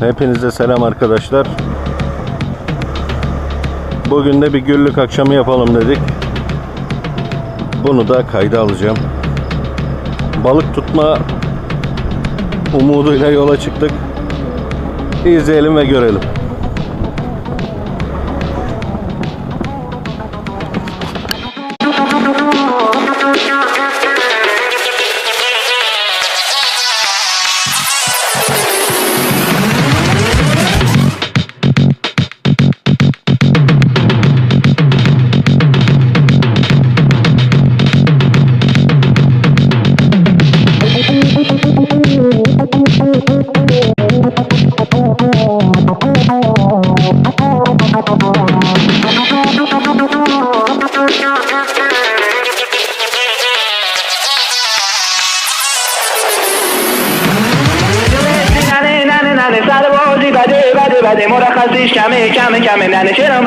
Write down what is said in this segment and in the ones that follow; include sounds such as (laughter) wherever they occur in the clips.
Hepinize selam arkadaşlar. Bugün de bir güllük akşamı yapalım dedik. Bunu da kayda alacağım. Balık tutma umuduyla yola çıktık. İzleyelim ve görelim.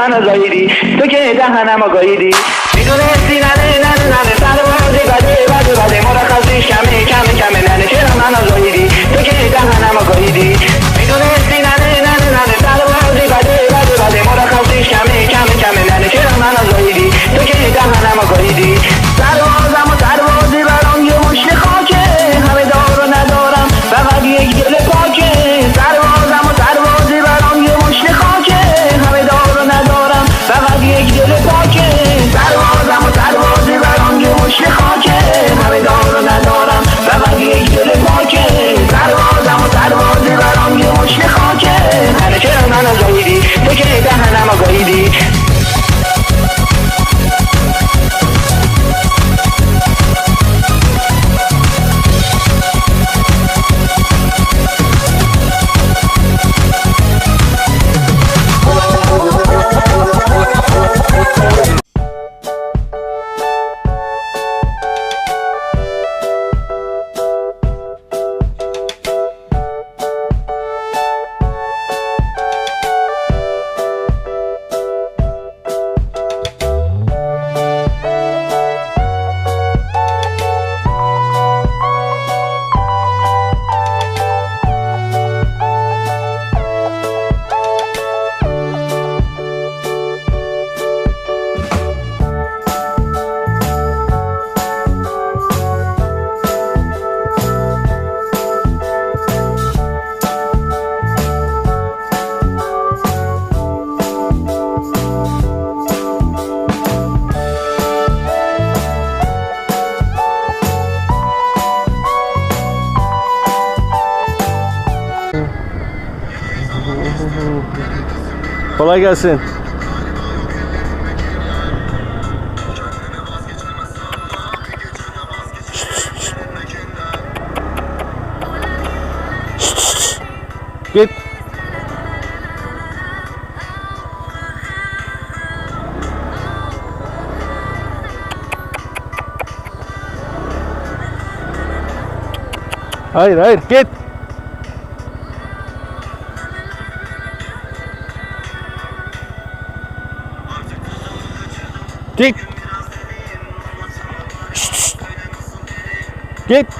منو زاییدی تو که دهنمو گاییدی میدونستی نداری Kolay gelsin. Git. Hayır hayır git. Git. Şşt, şşt. Git.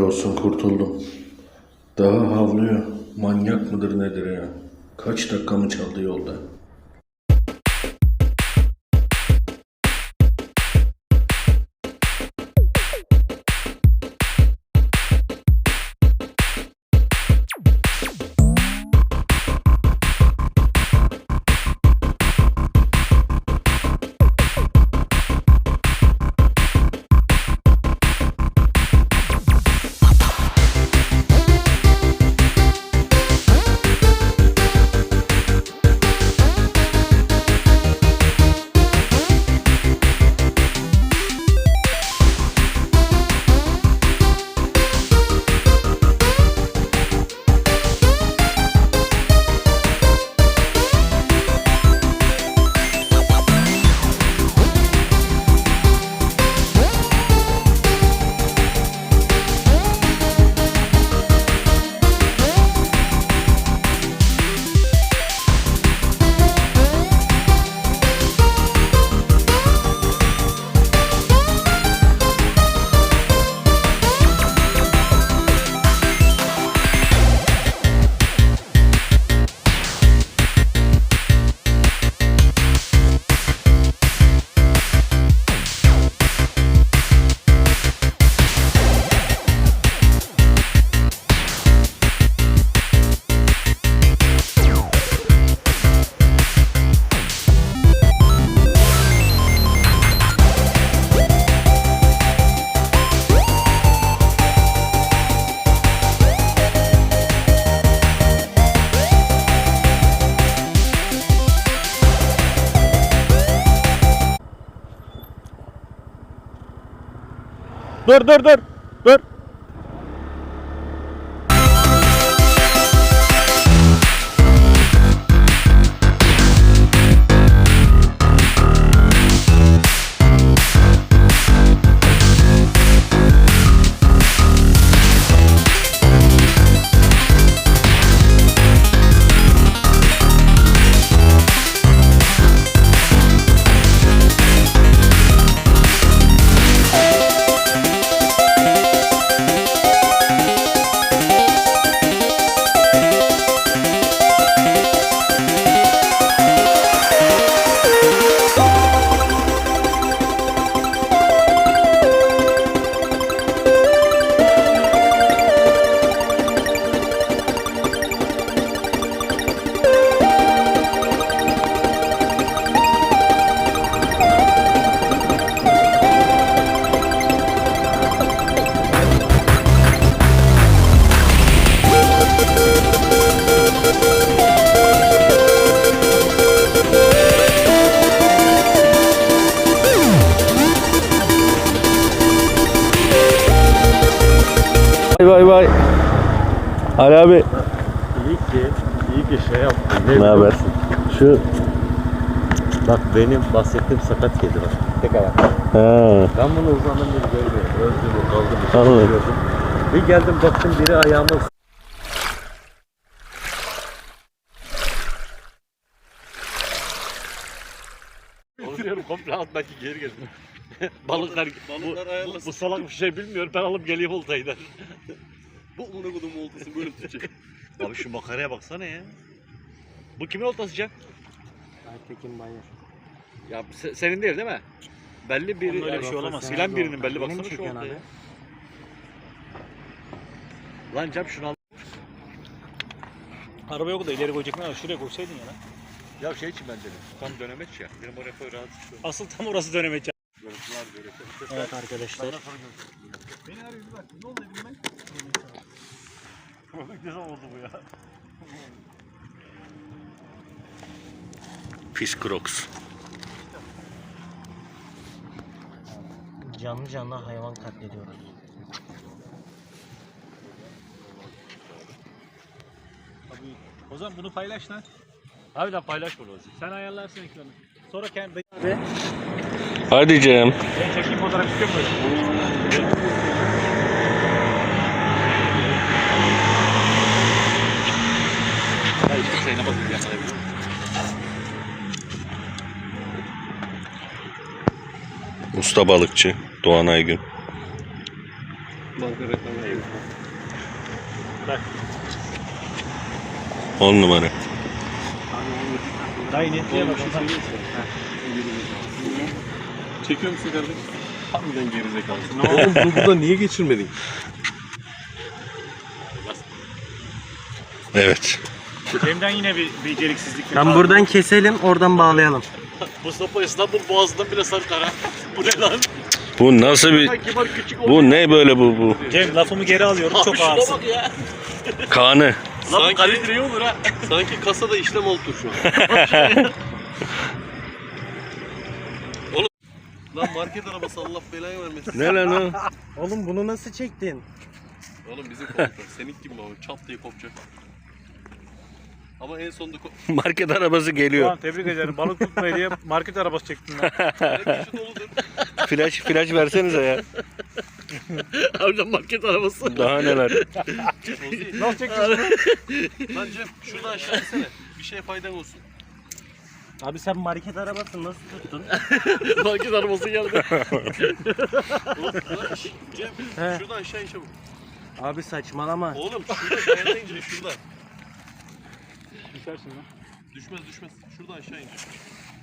Olsun kurtuldum. Daha havlıyor. Manyak mıdır nedir ya? Kaç dakikamı çaldı yolda? Dur dur dur. Dur. Şu Bak benim bahsettiğim sakat kedi var. Tek ayak. ha, Ben bunu uzandım bir görmüyorum. Öldüm, kaldım. bir şey gördüm. Bir geldim baktım biri ayağıma Onu diyorum komple altındaki geri geldim. Balıklar, (laughs) Balıklar bu, ayarlasın. bu salak bir şey bilmiyor. Ben alıp geleyim oltayı Bu amına kodum oltasın böyle tutacak. Abi şu makaraya baksana ya. Bu kimin oltası Can? Aytekin Bayır. Ya se- senin değil değil mi? Belli bir Onun öyle bir şey olamaz. Bilen birinin belli baksana şu oltaya. abi. Lan Cem şunu al. Araba yok da ileri koyacaklar. Şuraya koysaydın ya lan. Ya şey için ben dedim. Tam dönemeç ya. Benim oraya koy rahat. Asıl tam orası dönemeç. Görüntü var böyle. Evet arkadaşlar. Beni arıyor bir bak. Ne oldu ben? ne oldu bu ya? (laughs) pis crocs. Canlı canlı hayvan katlediyoruz. O zaman bunu paylaş lan. Abi lan paylaş bunu. Sen ayarlarsın ekranı. Sonra kendi Hadi Cem. ben çekeyim fotoğraf? Ya işte şeyine bakıp yakalayabilirim. Usta balıkçı Doğan Aygün. Banka reklamı. Numara. Dayı netliğe bak. Ozan. Çekiyor musun kardeşim? Harbiden gerizekalısın. Oğlum dur burada niye geçirmedin? Evet. Cem'den yine bir beceriksizlik. Tam buradan keselim oradan bağlayalım. Mustafa İstanbul Boğazı'ndan bile sarı kara. Bu ne lan? Bu nasıl bir... Bu ne böyle bu bu? Cem lafımı geri alıyorum. Çok ağırsın. ya. Kanı. Lan bu Sanki- kalitre iyi olur ha. Sanki kasada işlem oldu şu an. (laughs) Oğlum lan market arabası Allah belayı vermesin. Ne lan o? Oğlum bunu nasıl çektin? Oğlum bizim koptu. Senin gibi mi abi? Çat diye kopacak. Ama en sonunda. (laughs) Market arabası geliyor. Ulan tebrik ederim. Balık tutmayı diye market arabası çektin lan. (laughs) Flash flash versenize ya. (laughs) Harbiden market arabası. Daha neler. Nasıl çektin? Lan Cem şuradan aşağı insene. Bir şeye faydan olsun. Abi sen market arabasını nasıl tuttun? market arabası geldi. Oğlum lan şş, Cem şuradan aşağı in çabuk. Abi saçmalama. Oğlum şurada kayada ince şurada. Düşersin lan. Düşmez düşmez. Şuradan aşağı in.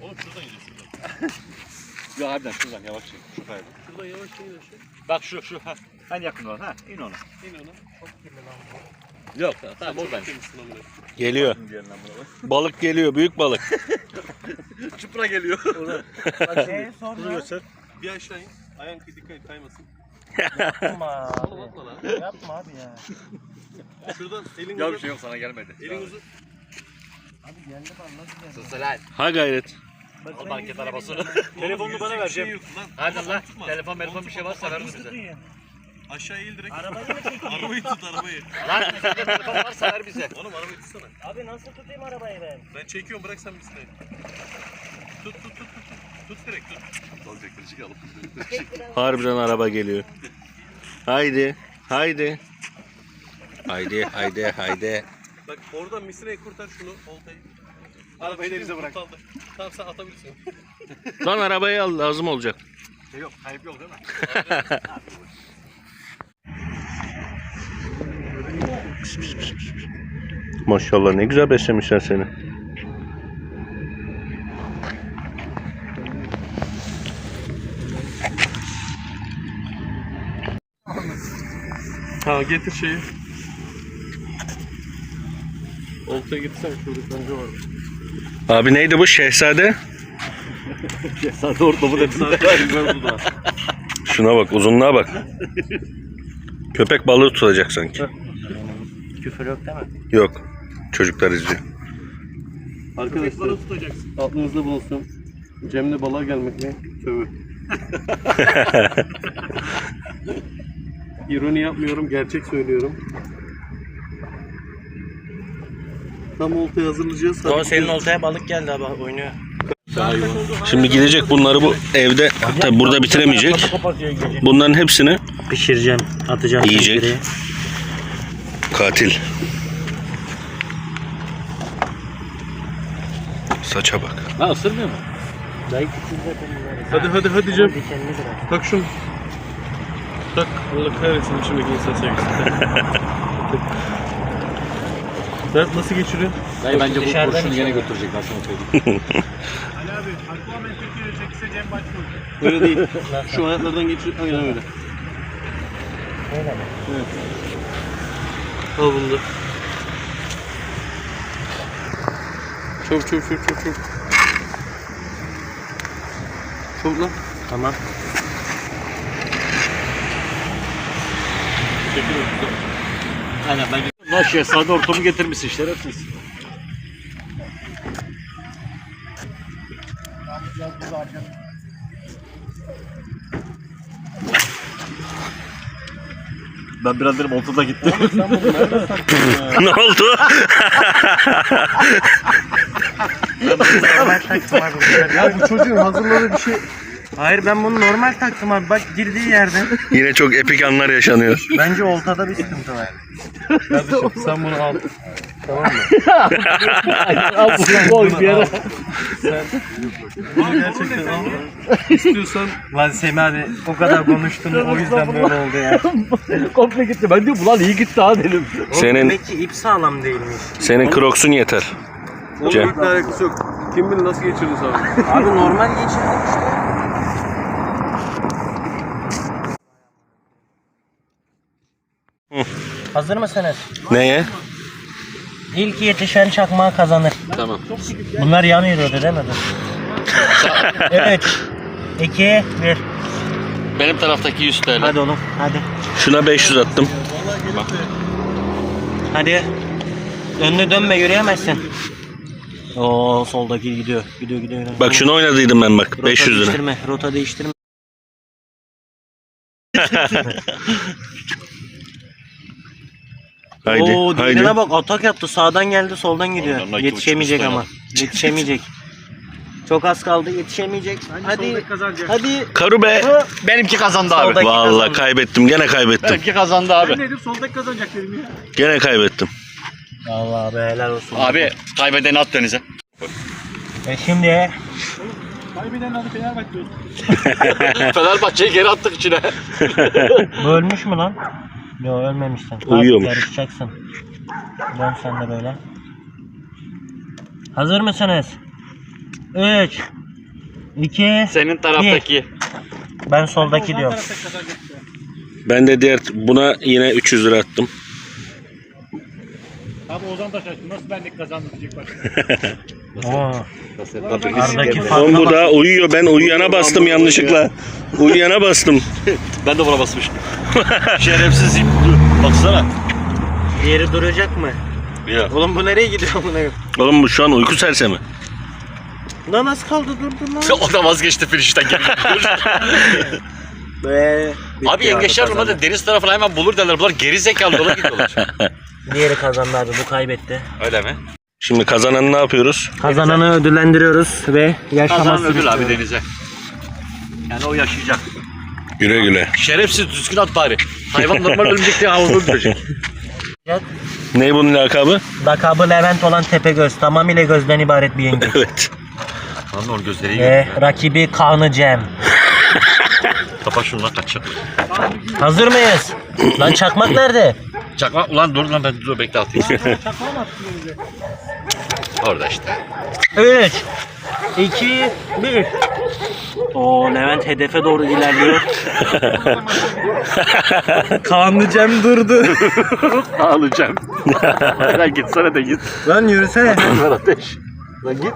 Oğlum şuradan ineceksin. Şuradan. (laughs) Ya harbiden şuradan yavaş çek. Şu kaydı. Şuradan yavaş in aşağı. Bak şu şu. Ha. En yakın olan. Ha. İn ona. İn ona. Yok tamam Çok oradan. temizsin amına. Geliyor. Balık geliyor. Büyük balık. (laughs) Çıpra geliyor. Ee, Bunu sonra göster. Bir aşağı in. Ayağın dikkat et kaymasın. yapma Oğlum abi. atma lan. Yapma abi ya. Şuradan elin ya bir şey yok sana gelmedi. Elin uzat. Abi geldi bana nasıl geldi? Sus lan. Ha gayret. Al market arabasını. (laughs) Telefonunu bana ver Bir şey. Hadi lan. Telefon telefon bir şey varsa ver bize. Aşağı eğil direkt. Arabayı mı çekeyim? Arabayı tut arabayı. Lan sende telefon varsa ver bize. Oğlum arabayı tutsana. Abi nasıl tutayım arabayı ben? Ben çekiyorum bırak sen bitsin. Tut tut tut tut. Tut direkt tut. Alacakları çıkalım. Harbiden araba geliyor. Haydi. Haydi. Haydi haydi haydi. Bak oradan misineyi kurtar şunu oltayı. Arabayı da bize bırak. Kurtardı. Tamam sen atabilirsin. (laughs) Lan arabayı al lazım olacak. Şey yok. Kayıp yok değil mi? (laughs) Maşallah ne güzel beslemişler seni. Ha getir şeyi. Oltaya getirsene şurada kanca var. Abi neydi bu şehzade? (laughs) Sana ortamı da da. Şuna bak uzunluğa bak. Köpek balığı tutacak sanki. Küfür yok değil mi? Yok. Çocuklar izliyor. Arkadaşlar aklınızda bulunsun. Cem'le balığa gelmek ne? Tövbe. (laughs) İroni yapmıyorum, gerçek söylüyorum. Tam oltayı hazırlayacağız. O senin oltaya balık geldi abi oynuyor. Şimdi gidecek bunları bu evde tabi burada bitiremeyecek. Bunların hepsini Pişireceğim, atacağım. Yiyecek. tencereye. katil. Saça bak. Ha ısırmıyor mu? Dayı küçük zaten. Hadi hadi hadi Cem. Dikenli biraz. Tak şunu. Tak. Allah kahretsin içindeki insan sevgisi. (laughs) Berat nasıl geçiriyor? Dayı bence bu Dışarıdan kurşunu gene içeri. götürecek ben sana söyleyeyim. (laughs) Ali abi. Aquaman Türkiye'de çekse Cem başvurdu. Öyle değil. Şu ayaklardan geçir. Aynen öyle. Öyle mi? Al bunu da. Çabuk çabuk çabuk çabuk çabuk. Çabuk lan. Tamam. Aynen bence. Lan şehzade ortamı getirmişsin şerefsiz. Ben biraz dedim oltada gitti. (laughs) ne oldu? Normal taktım abi. Ya bu çocuğun hazırladığı bir şey. Hayır ben bunu normal taktım abi. Bak girdiği yerden. Yine çok epik anlar yaşanıyor. Bence oltada bir sıkıntı var. Kardeşim sen bunu al. Al bu bir yere. Gerçekten al. İstiyorsan. Lan Semih abi o kadar konuştun o yüzden böyle oldu ya. (laughs) Komple gitti. Ben diyorum ulan iyi gitti ha dedim. Senin Peki ip sağlam değilmiş. senin kroksun yeter. Cem. Bir alakası yok. Kim bilir nasıl geçirdin sana? Abi normal geçirdik işte. Hazır mısınız? Neye? İlk yetişen çakmağı kazanır. Tamam. Bunlar yanıyordu değil mi? (laughs) evet. 2 1 Benim taraftaki 100 TL. Hadi oğlum hadi. Şuna 500 attım. Hadi. Önüne dönme yürüyemezsin. Oo soldaki gidiyor. Gidiyor gidiyor. gidiyor. Bak şunu oynadıydım ben bak. Rota 500 lira. değiştirme. Rota değiştirme. (laughs) Haydi. Oo haydi. diğerine bak atak yaptı. Sağdan geldi soldan gidiyor. Ondan Yetişemeyecek ama. Yetişemeyecek. (laughs) Çok az kaldı yetişemeyecek. Hadi. Hadi. Karı be. Benimki kazandı abi. Soldaki Vallahi kazandı. kaybettim. Gene kaybettim. Benimki kazandı abi. Ben dedim soldaki kazanacak dedim ya. Gene kaybettim. Allah abi helal olsun. Abi kaybedeni at denize. E şimdi Kaybeden adı Fenerbahçe. (laughs) (laughs) Fenerbahçe'yi geri attık içine. bu ölmüş mü lan? Yok ölmemişsin. Kalk, Uyuyormuş. Yarışacaksın. Dön sen de böyle. Hazır mısınız? 3 2 Senin taraftaki. Ben soldaki diyorum. Ben de diğer buna yine 300 lira attım. Abi Ozan da şaştı. Nasıl benlik kazandı diyecek bak. (laughs) Oo. Aradaki Oğlum bu bak. da uyuyor. Ben uyuyana bastım yanlışlıkla. Uyuyana bastım. (laughs) Ben de buna basmıştım. (laughs) Şerefsiz ip. Baksana. Diğeri duracak mı? Ya. Oğlum bu nereye gidiyor buna? Oğlum bu şu an uyku sersemi. Lan az kaldı durdu lan. (laughs) O da vazgeçti finişten. Be. Abi yengeçler normalde deniz tarafına hemen bulur derler. Bunlar geri zekalı yola gidiyorlar. Diğeri kazandı abi bu kaybetti. Öyle mi? Şimdi kazananı ne yapıyoruz? Kazananı ödüllendiriyoruz ve yaşaması Kazanan ödül abi denize. Yani o yaşayacak. Güle güle. Şerefsiz düzgün at bari. Hayvan normal (laughs) ölmeyecek diye havuzda öldürecek. Ne bunun lakabı? Lakabı Levent olan Tepegöz. Tamamıyla gözden ibaret bir yengeç. Evet. Lan onun gözleri iyi. ve rakibi Kanı Cem. Kapa şunu lan kaçacak. Hazır mıyız? Lan çakmak nerede? Çakma ulan dur lan ben dur bekle atayım. Orada işte. 3 2 1 Oo Levent hedefe doğru ilerliyor. (laughs) Kanlı Cem durdu. Ağlayacağım. Lan gitsene de git. Lan yürüsene. Ver ateş. Lan git.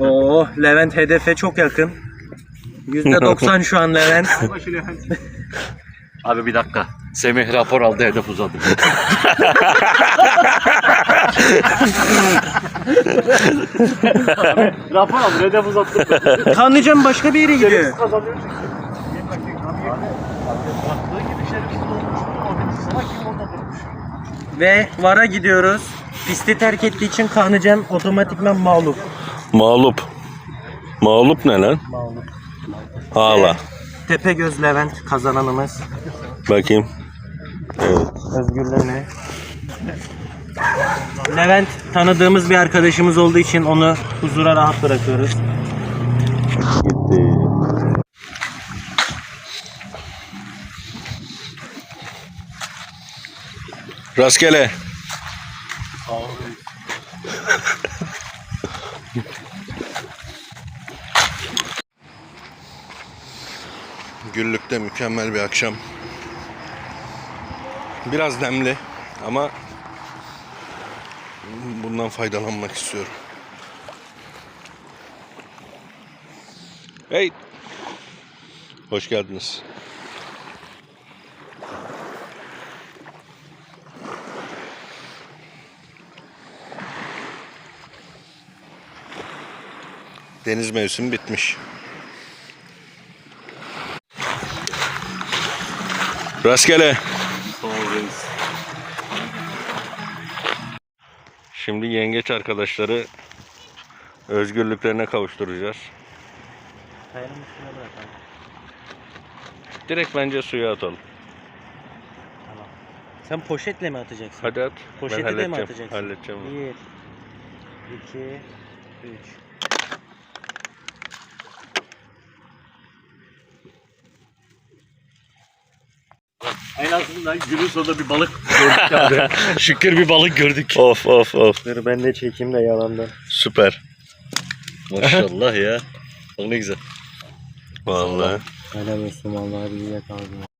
Oo Levent hedefe çok yakın. %90 şu an Levent. Abi bir dakika. Semih rapor aldı hedef uzadı. rapor aldı hedef uzattı. Kanlı Cem başka bir yere gidiyor. Ve VAR'a gidiyoruz. Pisti terk ettiği için Kanlı Cem otomatikman mağlup. Mağlup. Mağlup ne lan? Mağlup. Ağla. Tepegöz Levent kazananımız. Bakayım. Özgürlüğüne. Levent tanıdığımız bir arkadaşımız olduğu için onu huzura rahat bırakıyoruz. Gitti. Rastgele. Güllükte mükemmel bir akşam. Biraz nemli ama bundan faydalanmak istiyorum. Hey. Hoş geldiniz. Deniz mevsimi bitmiş. Rastgele. Şimdi yengeç arkadaşları özgürlüklerine kavuşturacağız. Direkt bence suya atalım. Sen poşetle mi atacaksın? Hadi at. Poşeti de mi halledeceğim. atacaksın? Halledeceğim. 1 2 3 En azından günün sonunda bir balık gördük abi. (laughs) Şükür bir balık gördük. Of of of. Dur ben de çekeyim de yalandan. Süper. Maşallah ya. Bak ne güzel. Vallahi. Helal olsun vallahi bir yakaladım.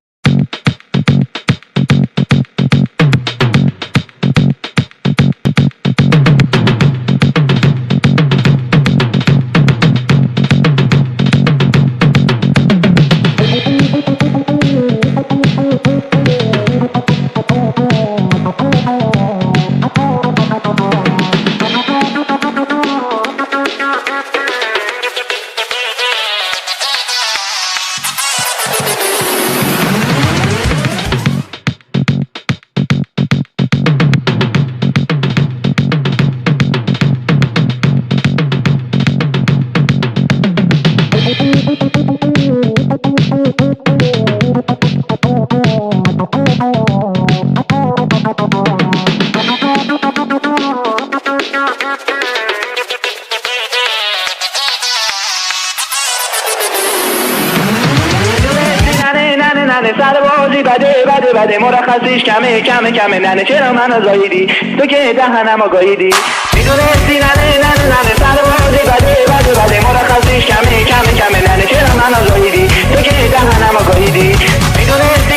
کمه کمه کمه. ننه چرا منو زاییدی تو که دهنم گاییدی می‌دونستی ننه ننه ننه. سربازی بده بده بده. مرخصیش کمه کمه کمه. ننه چرا منو زاییدی تو که دهنم گاییدی می‌دونستی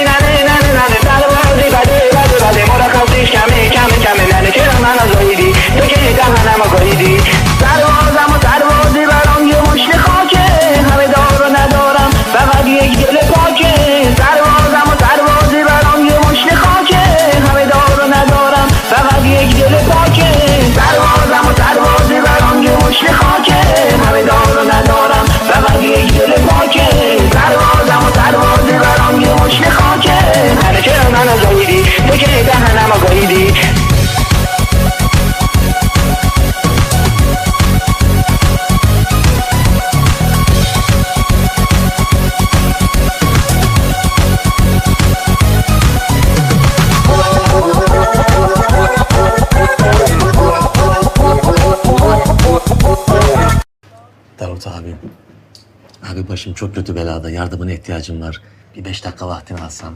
başım çok kötü belada. Yardımına ihtiyacım var. Bir beş dakika vaktini alsam.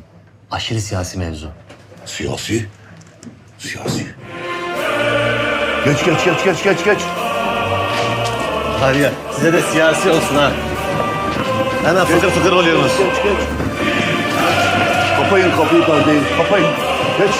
Aşırı siyasi mevzu. Siyasi. Siyasi. Geç geç geç geç geç geç. Hadi ya size de siyasi olsun ha. Hemen fıkır fıkır oluyorsunuz. Geç geç. Kapayın kapıyı kardeşim. Kapayın. Geç.